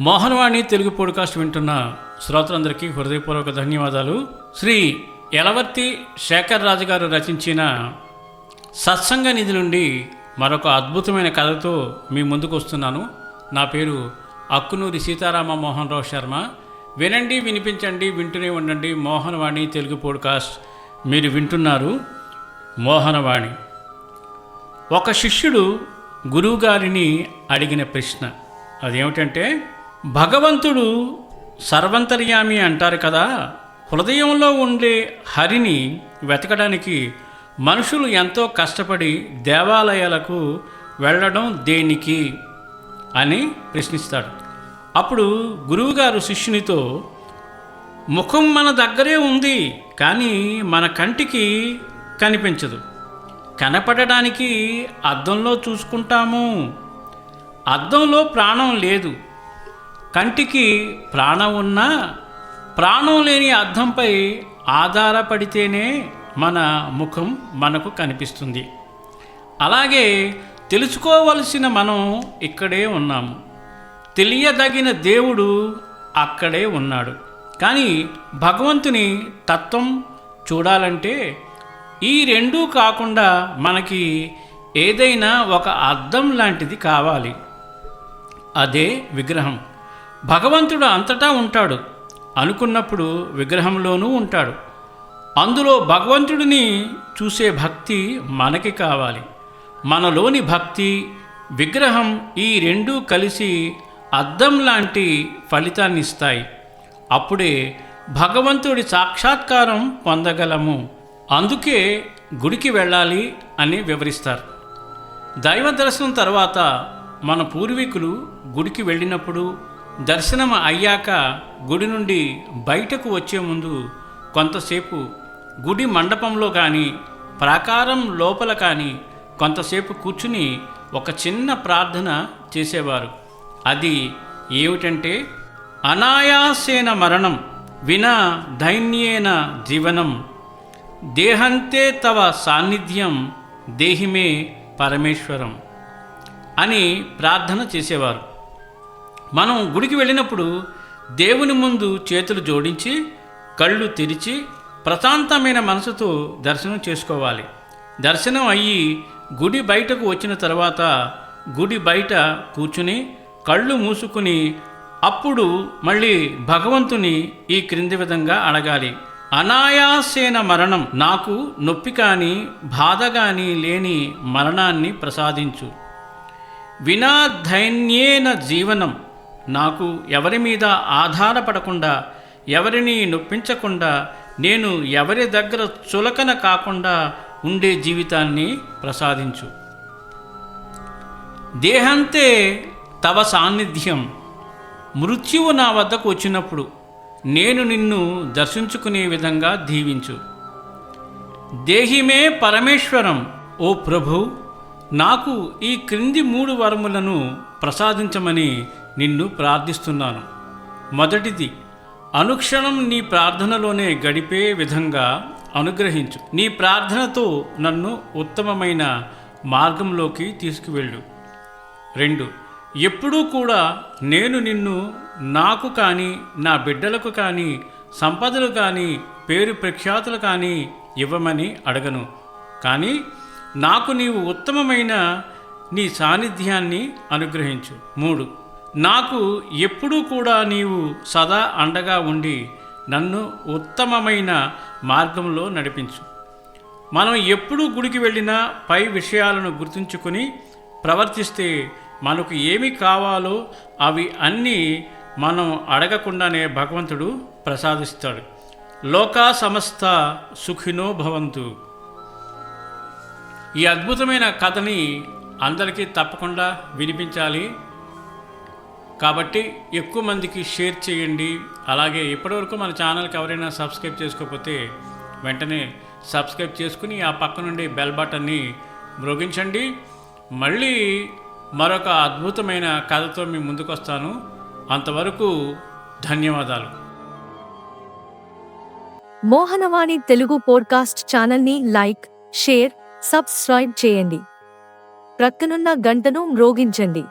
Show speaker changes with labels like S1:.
S1: Mohanavani Telugu podcast వింటున్న శ్రోతలందరికీ హృదయపూర్వక ధన్యవాదాలు. శ్రీ యలవర్తి శేఖర్ రాజు గారు రచించిన సత్సంగ నిధి నుండి మరొక అద్భుతమైన కథతో మీ ముందుకు వస్తున్నాను. నా పేరు అక్కునూరి సీతారామ మోహన్ రావు శర్మ. వినండి వినిపించండి వింటూనే ఉండండి మోహనవాణి తెలుగు పోడ్కాస్ట్. మీరు వింటున్నారు మోహనవాణి. ఒక శిష్యుడు గురువుగారిని అడిగిన ప్రశ్న అదేమిటంటే భగవంతుడు సర్వంతర్యామి అంటారు కదా. హృదయంలో ఉండే హరిని వెతకడానికి మనుషులు ఎంతో కష్టపడి దేవాలయాలకు వెళ్ళడం దేనికి అని ప్రశ్నిస్తాడు. అప్పుడు గురువుగారు శిష్యునితో ముఖం మన దగ్గరే ఉంది కానీ మన కంటికి కనిపించదు. కనపడడానికి అద్దంలో చూసుకుంటాము. అద్దంలో ప్రాణం లేదు. కంటికి ప్రాణం ఉన్నా ప్రాణం లేని అర్థంపై ఆధారపడితేనే మన ముఖం మనకు కనిపిస్తుంది. అలాగే తెలుసుకోవలసిన మనం ఇక్కడే ఉన్నాము. తెలియదగిన దేవుడు అక్కడే ఉన్నాడు. కానీ భగవంతుని తత్వం చూడాలంటే ఈ రెండూ కాకుండా మనకి ఏదైనా ఒక అర్థం లాంటిది కావాలి. అదే విగ్రహం. భగవంతుడు అంతటా ఉంటాడు. అనుకున్నప్పుడు విగ్రహంలోనూ ఉంటాడు. అందులో భగవంతుడిని చూసే భక్తి మనకి కావాలి. మనలోని భక్తి విగ్రహం ఈ రెండూ కలిసి అద్దం లాంటి ఫలితాన్ని ఇస్తాయి అప్పుడే భగవంతుడి సాక్షాత్కారం పొందగలము. అందుకే గుడికి వెళ్ళాలి అని వివరిస్తారు. దైవ దర్శనం తర్వాత మన పూర్వీకులు గుడికి వెళ్ళినప్పుడు దర్శనం అయ్యాక గుడి నుండి బయటకు వచ్చే ముందు కొంతసేపు గుడి మండపంలో కానీ ప్రాకారం లోపల కానీ కొంతసేపు కూర్చుని ఒక చిన్న ప్రార్థన చేసేవారు. అది ఏమిటంటే అనాయాసేన మరణం వినా దైన్యేన జీవనం దేహంతే తవ సాన్నిధ్యం దేహిమే పరమేశ్వరం అని ప్రార్థన చేసేవారు. మనం గుడికి వెళ్ళినప్పుడు దేవుని ముందు చేతులు జోడించి కళ్ళు తెరిచి ప్రశాంతమైన మనసుతో దర్శనం చేసుకోవాలి. దర్శనం అయ్యి గుడి బయటకు వచ్చిన తర్వాత గుడి బయట కూర్చుని కళ్ళు మూసుకుని అప్పుడు మళ్ళీ భగవంతుని ఈ క్రింది విధంగా అడగాలి. అనాయాసేన మరణం నాకు నొప్పి కానీ బాధ కానీ లేని మరణాన్ని ప్రసాదించు. వినాధైన్యేన జీవనం నాకు ఎవరి మీద ఆధారపడకుండా ఎవరిని నొప్పించకుండా నేను ఎవరి దగ్గర చులకన కాకుండా ఉండే జీవితాన్ని ప్రసాదించు. దేహంతే తవ సాన్నిధ్యం. మృత్యువు నా వద్దకు వచ్చినప్పుడు నేను నిన్ను దర్శించుకునే విధంగా దీవించు. దేహిమే పరమేశ్వరం ఓ ప్రభు నాకు ఈ క్రింది మూడు వరములను ప్రసాదించమని నిన్ను ప్రార్థిస్తున్నాను. మొదటిది అనుక్షణం నీ ప్రార్థనలోనే గడిపే విధంగా అనుగ్రహించు. నీ ప్రార్థనతో నన్ను ఉత్తమమైన మార్గంలోకి తీసుకువెళ్ళు. రెండు ఎప్పుడూ కూడా నేను నిన్ను నాకు కానీ నా బిడ్డలకు కానీ సంపదలు కానీ పేరు ప్రఖ్యాతులు కానీ ఇవ్వమని అడగను. కానీ నాకు నీవు ఉత్తమమైన నీ సాన్నిధ్యాన్ని అనుగ్రహించు. మూడు నాకు ఎప్పుడూ కూడా నీవు సదా అండగా ఉండి నన్ను ఉత్తమమైన మార్గంలో నడిపించు. మనం ఎప్పుడూ గుడికి వెళ్ళినా పై విషయాలను గుర్తుంచుకొని ప్రవర్తిస్తే మనకు ఏమి కావాలో అవి అన్నీ మనం అడగకుండానే భగవంతుడు ప్రసాదిస్తాడు. లోకా సమస్త సుఖినో భవంతు. ఈ అద్భుతమైన కథని అందరికీ తప్పకుండా వినిపించాలి. కాబట్టి ఎక్కువ మందికి షేర్ చేయండి. అలాగే ఇప్పటివరకు మన ఛానల్కి ఎవరైనా సబ్స్క్రైబ్ చేసుకోకపోతే వెంటనే సబ్స్క్రైబ్ చేసుకుని ఆ పక్క నుండి బెల్ బటన్ని మ్రోగించండి. మళ్ళీ మరొక అద్భుతమైన కథతో మీ ముందుకు వస్తాను అంతవరకు ధన్యవాదాలు.
S2: మోహనవాణి తెలుగు పోడ్కాస్ట్ ఛానల్ని లైక్ షేర్ సబ్స్క్రైబ్ చేయండి. ప్రక్కనున్న గంటను మ్రోగించండి.